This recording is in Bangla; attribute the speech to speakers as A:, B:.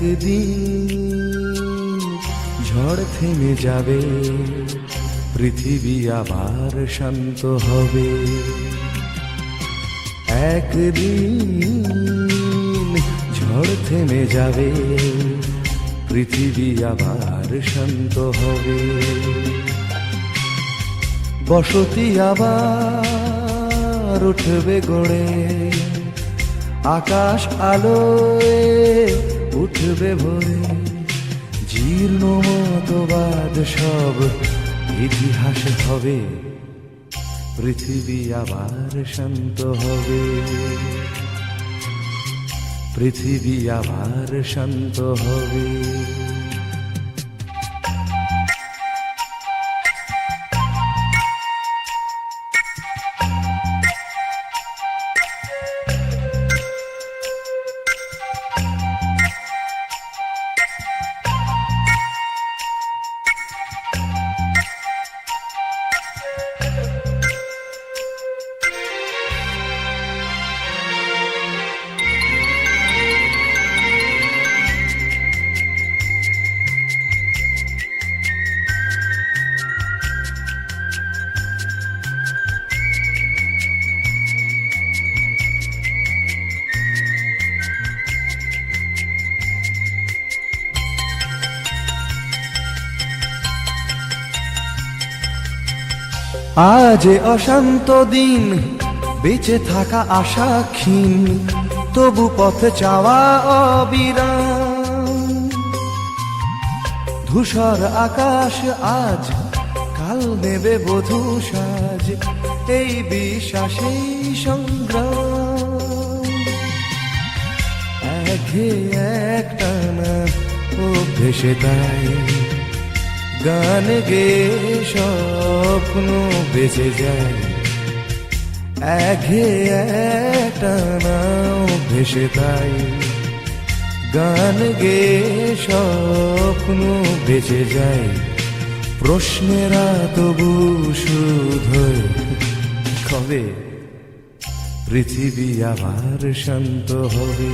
A: একদিন ঝড় থেমে যাবে, পৃথিবী আবার শান্ত হবে। একদিন ঝড় থেমে যাবে, পৃথিবী আবার শান্ত হবে। বসতি আবার উঠবে গড়ে, আকাশ আলোয় উঠবে ভরে জীর্ণ মতবাদ সব ইতিহাস হবে। পৃথিবী আবার শান্ত হবে। পৃথিবী আবার শান্ত হবে। আজ অশান্ত দিন, বেঁচে থাকা আশা ক্ষীণ, তবু পথে চাওয়া অবিরাম। ধূসর আকাশ আজ, কাল নেবে বধূ সাজ, এই বিশ্বাসেই সংগ্রাম। একে একটানা ও ভেসে তাই গান গে স্বপ্ন বেঁচে যায়। একে একটানাও ভেসে তাই। গান গে স্বপ্ন বেঁচে যায়। প্রশ্নেরা তবু শুধু কবে? পৃথিবী আবার শান্ত হবে।